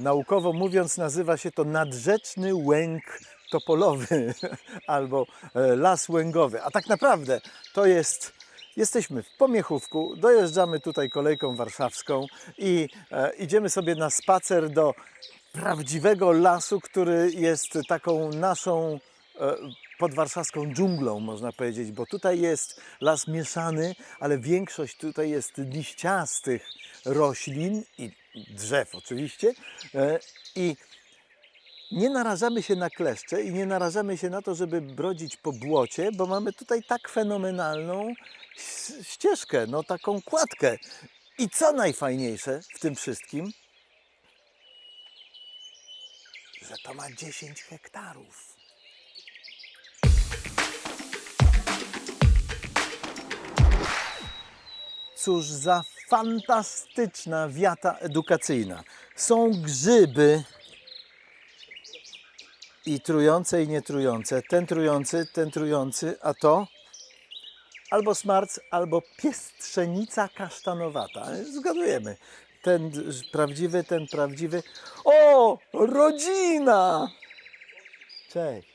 Naukowo mówiąc, nazywa się to nadrzeczny łęk topolowy albo e, las łęgowy. A tak naprawdę to jest. Jesteśmy w Pomiechówku, dojeżdżamy tutaj kolejką warszawską i e, idziemy sobie na spacer do prawdziwego lasu, który jest taką naszą e, podwarszawską dżunglą, można powiedzieć, bo tutaj jest las mieszany, ale większość tutaj jest liściastych roślin i drzew oczywiście. E, I nie narażamy się na kleszcze i nie narażamy się na to, żeby brodzić po błocie, bo mamy tutaj tak fenomenalną ścieżkę, no taką kładkę. I co najfajniejsze w tym wszystkim, że to ma 10 hektarów. Cóż za fantastyczna wiata edukacyjna. Są grzyby i trujące i nietrujące. Ten trujący, ten trujący, a to albo smarc, albo piestrzenica kasztanowata. Zgadujemy. Ten prawdziwy, ten prawdziwy. O! Rodzina! Cześć.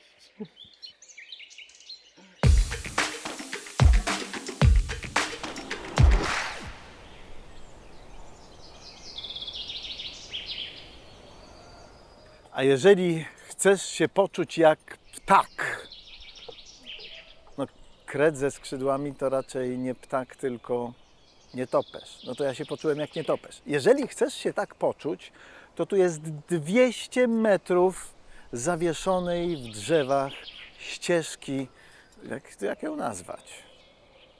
A jeżeli chcesz się poczuć jak ptak, no kret ze skrzydłami to raczej nie ptak, tylko nietoperz. No to ja się poczułem jak nietoperz. Jeżeli chcesz się tak poczuć, to tu jest 200 metrów zawieszonej w drzewach ścieżki, jak, jak ją nazwać?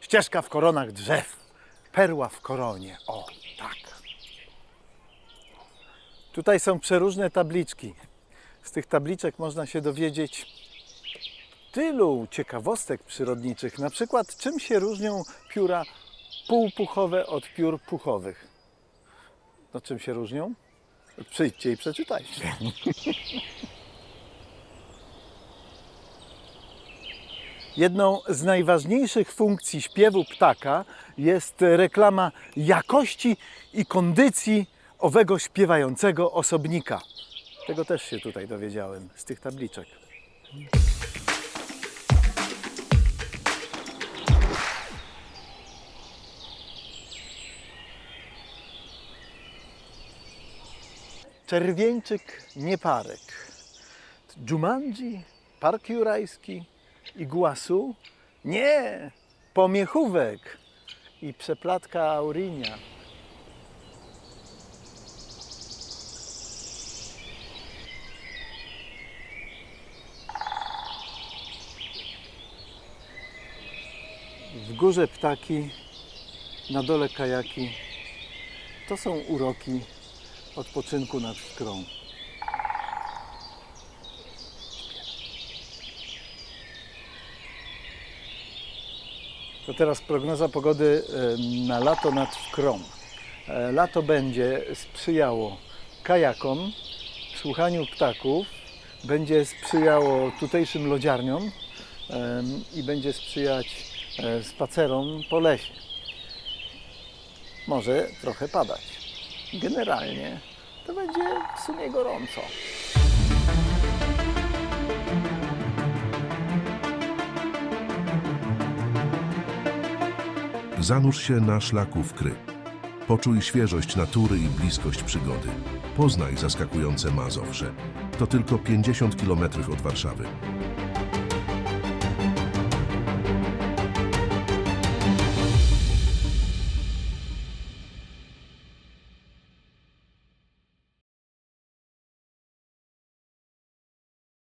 Ścieżka w koronach drzew. Perła w koronie. O. Tutaj są przeróżne tabliczki. Z tych tabliczek można się dowiedzieć tylu ciekawostek przyrodniczych. Na przykład, czym się różnią pióra półpuchowe od piór puchowych? No czym się różnią? Przyjdźcie i przeczytajcie. Jedną z najważniejszych funkcji śpiewu ptaka jest reklama jakości i kondycji owego śpiewającego osobnika. Tego też się tutaj dowiedziałem z tych tabliczek. Czerwieńczyk nieparek. Dżumandzi, Park Jurajski, Iguasu? Nie! Pomiechówek i przeplatka Aurinia. W górze ptaki, na dole kajaki. To są uroki odpoczynku nad skrą. To teraz prognoza pogody na lato nad Wkrą. E, Lato będzie sprzyjało kajakom, słuchaniu ptaków, będzie sprzyjało tutejszym lodziarniom i będzie sprzyjać spacerom po lesie. Może trochę padać. Generalnie to będzie w sumie gorąco. Zanurz się na szlaku w Kry. Poczuj świeżość natury i bliskość przygody. Poznaj zaskakujące Mazowsze. To tylko 50 km od Warszawy.